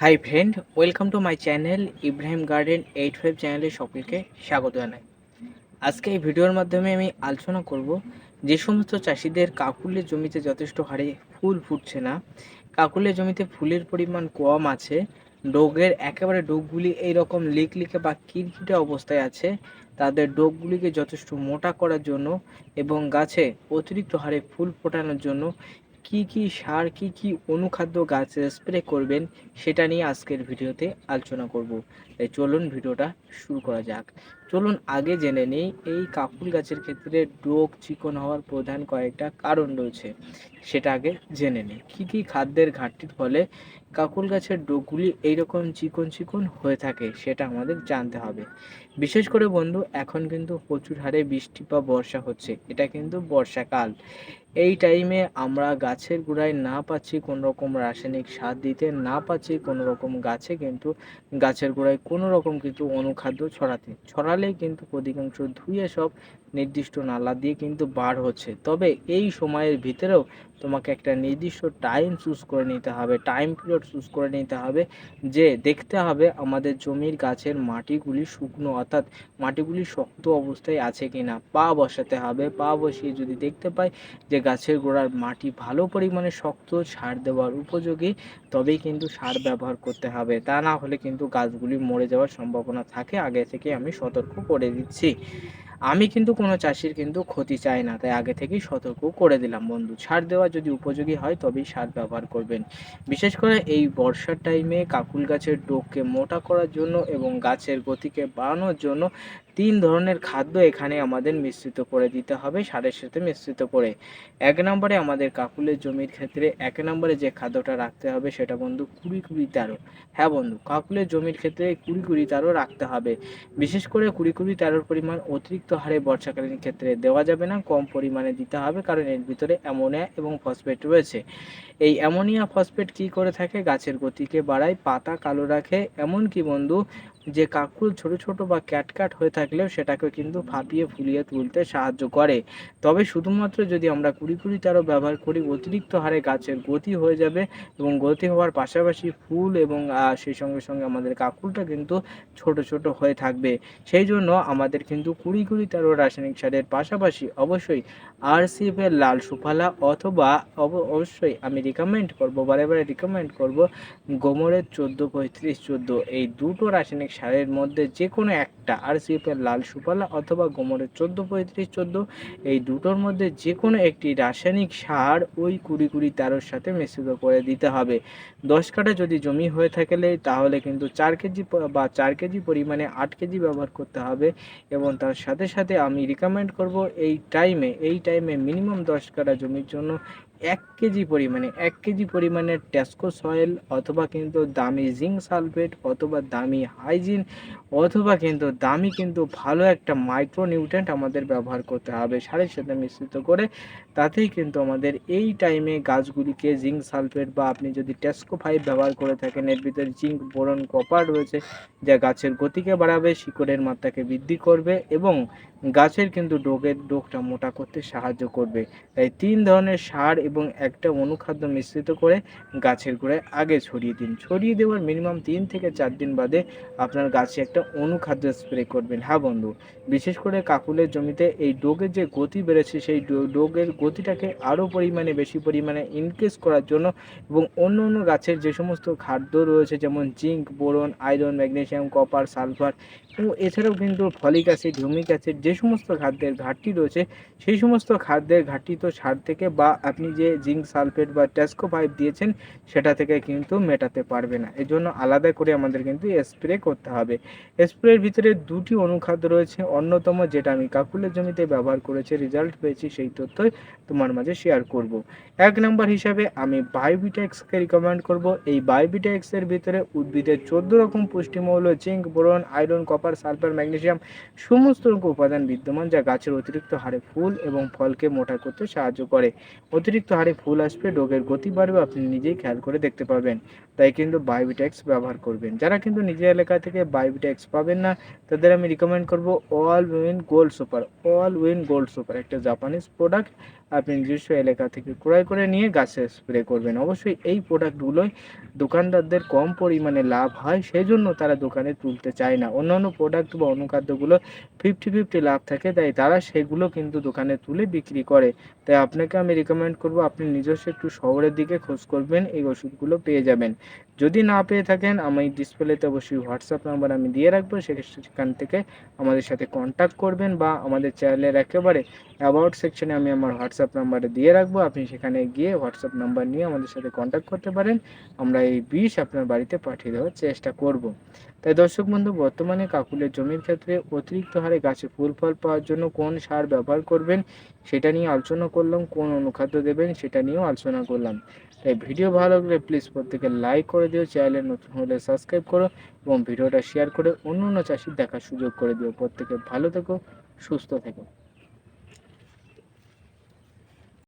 Hi friend welcome to my channel Ibrahim garden eight five চ্যানেলে সকলকে স্বাগত জানাই। আজকে এই ভিডিওর মাধ্যমে আমি আলোচনা করব যে সমস্ত চাষিদের কাকুলের জমিতে যথেষ্ট হারে ফুল ফুটছে না, কাকুলের জমিতে ফুলের পরিমাণ কম আছে, ডোগের একেবারে ডোগগুলি এইরকম লিক লিকে বা কিরকিটে অবস্থায় আছে, তাদের ডোগগুলিকে যথেষ্ট মোটা করার জন্য এবং গাছে অতিরিক্ত হারে ফুল ফোটানোর জন্য কি কি সার, কি কি অনুখাদ্য গাছে স্প্রে করবেন সেটা নিয়ে আজকের ভিডিওতে আলোচনা করব। তাই চলুন ভিডিওটা শুরু করা যাক। চলুন আগে জেনে নিই, এই কাকুল গাছের ক্ষেত্রে ডোক চিকন হওয়ার প্রধান কয়েকটা কারণ রয়েছে। সেটা আগে জেনে নিই। কী কী খাদ্যের ঘাটতির ফলে কাকুল গাছের ডোকগুলি এইরকম চিকন চিকন হয়ে থাকে সেটা আমাদের জানতে হবে। বিশেষ করে বন্ধু, এখন কিন্তু প্রচুর হারে বৃষ্টি বা বর্ষা হচ্ছে। এটা কিন্তু বর্ষাকাল। এই টাইমে আমরা গাছের গোড়ায় না পাচ্ছি কোনো রকম রাসায়নিক সার দিতে, না পাচ্ছি কোনো রকম গাছে কিন্তু গাছের গোড়ায় কোনো রকম কিন্তু অনুখাদ্য ছড়াতে। ছড়ালে কিন্তু অধিকাংশ ধুয়ে সব নির্দিষ্ট নালা দিয়ে কিন্তু বার হচ্ছে। তবে এই সময়ের ভিতরেও তোমাকে একটা নির্দিষ্ট টাইম চুজ করে নিতে হবে টাইম পিরিয়ড চুজ করে নিতে হবে, যে দেখতে হবে আমাদের জমির গাছের মাটিগুলি শুকনো, অর্থাৎ মাটিগুলি শক্ত অবস্থায় আছে কিনা। পা বসাতে হবে। পা বসিয়ে যদি দেখতে পাই যে গাছের গোড়ার মাটি ভালো পরিমাণে শক্ত সার দেওয়ার উপযোগী, তবেই কিন্তু সার ব্যবহার করতে হবে। তা না হলে কিন্তু গাছগুলি মরে যাওয়ার সম্ভাবনা থাকে। আগে থেকে আমি সতর্ক করে দিচ্ছি। আমি কিন্তু কোনো চাষির কিন্তু ক্ষতি চাই না, তাই আগে থেকেই সতর্ক করে দিলাম বন্ধু। সার দেওয়া যদি উপযোগী হয়, তবেই সার ব্যবহার করবেন। বিশেষ করে এই বর্ষার টাইমে কাকুল গাছের ডোককে মোটা করার জন্য এবং গাছের গতিকে বাড়ানোর জন্য তিন ধরনের খাদ্য এখানে আমাদের মিশ্রিত করে দিতে হবে, সারের সাথে মিশ্রিত করে। এক নম্বরে আমাদের কাকুলের জমির ক্ষেত্রে, এক নম্বরে যে খাদ্যটা রাখতে হবে সেটা বন্ধু কুড়ি কুড়ি তেরো। হ্যাঁ বন্ধু, কাকুলের জমির ক্ষেত্রে কুড়ি কুড়ি তেরো রাখতে হবে। বিশেষ করে কুড়ি কুড়ি তেরোর পরিমাণ অতিরিক্ত হারে বর্ষাকালীন ক্ষেত্রে দেওয়া যাবে না, কম পরিমাণে দিতে হবে কারণ এর ভিতরে অ্যামোনিয়া এবং ফসফেট রয়েছে। এই অ্যামোনিয়া ফসফেট কি করে থাকে? গাছের গতিকে বাড়ায়, পাতা কালো রাখে। এমনকি বন্ধু যে কাকুল ছোট ছোট বা ক্যাটকাট হয়ে থাকলেও সেটাকে কিন্তু ফাঁপিয়ে ফুলিয়ে তুলতে সাহায্য করে। তবে শুধুমাত্র যদি আমরা কুড়ি কুড়ি তেরো ব্যবহার করি, অতিরিক্ত হারে গাছের গতি হয়ে যাবে এবং গতি হওয়ার পাশাপাশি ফুল এবং সেই সঙ্গে সঙ্গে আমাদের কাকুলটা কিন্তু ছোট ছোট হয়ে থাকবে। সেই জন্য আমাদের কিন্তু কুড়ি কুড়ি তেরো রাসায়নিক সারের পাশাপাশি অবশ্যই আরসিএফ এর লাল সুফালা অথবা অবশ্যই আমি রিকমেন্ড করব, বারে বারে রিকমেন্ড করব গোমরের চোদ্দ পঁয়ত্রিশ চোদ্দ। এই দুটো রাসায়নিক সারের মধ্যে যে কোনো একটা আরসিএফ এর লাল সুফালা অথবা গোমরের চোদ্দ, পঁয়ত্রিশ, চোদ্দ, এই দুটোর মধ্যে যে কোনো একটি রাসায়নিক সার ওই কুড়ি কুড়ি তেরোর সাথে মিশ্রিত করে দিতে হবে। দশ কাঠা যদি জমি হয়ে থাকলে তাহলে কিন্তু চার কেজি বা চার কেজি পরিমাণে আট কেজি ব্যবহার করতে হবে এবং তার সাথে সাথে আমি রিকমেন্ড করব এই টাইমে এই টাইমে মিনিমাম দশ কাঠা জমির জন্য এক কেজি পরিমাণে, এক কেজি পরিমাণের ট্যাস্কো সয়েল অথবা কিন্তু দামি জিঙ্ক সালফেট অথবা দামি হাইজিন অথবা কিন্তু দামি কিন্তু ভালো একটা মাইক্রো নিউট্রেন্ট আমাদের ব্যবহার করতে হবে সারের সাথে মিশ্রিত করে। তাতেই কিন্তু আমাদের এই টাইমে গাছগুলিকে জিঙ্ক সালফেট বা আপনি যদি টেস্কো ফাইভ ব্যবহার করে থাকেন, এর ভিতরে জিঙ্ক বোরন কপার রয়েছে যা গাছের গতিকে বাড়াবে, শিকড়ের মাত্রাকে বৃদ্ধি করবে এবং গাছের কিন্তু ডোগের ডোগটা মোটা করতে সাহায্য করবে। তাই তিন ধরনের সার এবং একটা অনুখাদ্য মিশ্রিত করে গাছের গোড়ায় আগে ছড়িয়ে দিন। ছড়িয়ে দেওয়ার মিনিমাম তিন থেকে চার দিন বাদে আপনার গাছে একটা অনুখাদ্য স্প্রে করবেন। হ্যাঁ বন্ধু, বিশেষ করে কাকুলের জমিতে এই ডোগের যে গতি বেড়েছে, সেই ডোগের গতিটাকে আরও পরিমাণে, বেশি পরিমাণে ইনক্রিজ করার জন্য এবং অন্য অন্য গাছের যে সমস্ত খাদ্য রয়েছে, যেমন zinc, boron, iron, magnesium, copper, sulphur এছাড়াও কিন্তু ফলিক অ্যাসিড, হিউমিক অ্যাসিড যে সমস্ত খাদ্যের ঘাটতি রয়েছে, সেই সমস্ত খাদ্যের ঘাটতি তো সার থেকে বা আপনি যে জিঙ্ক সালফেট বা ট্যাস্কো পাইপ দিয়েছেন, সেটা থেকে কিন্তু মেটাতে পারবে না। এই জন্য আলাদা করে আমাদের কিন্তু স্প্রে করতে হবে। স্প্রের ভিতরে দুটি অনুখাদ্য রয়েছে। অন্যতম যেটা আমি কাকুলের জমিতে ব্যবহার করেছি রেজাল্ট পেয়েছি, সেই তথ্যই তোমার মাঝে শেয়ার করব। এক নম্বর হিসাবে আমি বায়োবিটেক্সকে রিকমেন্ড করব। এই বায়োবিটেক্সের ভিতরে উদ্ভিদের চোদ্দ রকম পুষ্টিমৌল, zinc, boron iron copper sulphur magnesium সমস্ত রকম উপাদান বিদ্যমান যা গাছের অতিরিক্ত হারে ফুল এবং ফলকে মোটা করতে সাহায্য করে। অতিরিক্ত হারে ফুল আসবে, রোগের গতি বাড়বে, আপনি নিজেই খেয়াল করে দেখতে পারবেন। তাই কিন্তু বায়োবিটেক্স ব্যবহার করবেন। যারা কিন্তু নিজের এলাকা থেকে বায়োবিটেক্স পাবেন না, তাদের আমি রিকমেন্ড করব all win gold super all win gold super একটা জাপানিজ প্রোডাক্ট আপনি নিজস্ব এলাকা থেকে ক্রয় করে নিয়ে গাছে স্প্রে করবেন। অবশ্যই এই প্রোডাক্টগুলোই দোকানদারদের কম পরিমাণে লাভ হয় সেই জন্য তারা দোকানে তুলতে চায় না। অন্যান্য প্রোডাক্ট বা অনুখাদ্যগুলো ফিফটি ফিফটি লাভ থাকে, তাই তারা সেগুলো কিন্তু দোকানে তুলে বিক্রি করে। তাই আপনাকে আমি রিকমেন্ড করব, আপনি নিজস্ব একটু শহরের দিকে খোঁজ করবেন, এই ওষুধগুলো পেয়ে যাবেন। যদি না পেয়ে থাকেন, আমি ডিসপ্লেতে অবশ্যই হোয়াটসঅ্যাপ নাম্বার আমি দিয়ে রাখব, সেখান থেকে আমাদের সাথে কন্ট্যাক্ট করবেন বা আমাদের চ্যানেলের একেবারে অ্যাবাউট সেকশনে আমি আমার হোয়াটসঅ্যাপ নাম্বারে দিয়ে রাখব। আপনি সেখানে গিয়ে হোয়াটসঅ্যাপ নাম্বার নিয়ে আমাদের সাথে কন্ট্যাক্ট করতে পারেন। আমরা এই বিষ আপনার বাড়িতে পাঠিয়ে দেওয়ার চেষ্টা করব। তাই দর্শক বন্ধু, বর্তমানে কাকুলের জমির ক্ষেত্রে অতিরিক্ত হারে গাছে ফুল ফল পাওয়ার জন্য কোন সার ব্যবহার করবেন সেটা নিয়ে আলোচনা করলাম, কোন অনুখাদ্য দেবেন সেটা নিয়েও আলোচনা করলাম। তাই ভিডিও ভালো লাগলে প্লিজ প্রত্যেকে লাইক করে দিও চ্যানেলে নতুন হলে সাবস্ক্রাইব করো এবং ভিডিওটা শেয়ার করে অন্য অন্য চাষির দেখার সুযোগ করে দিও। প্রত্যেকে ভালো থেকো, সুস্থ থেকো।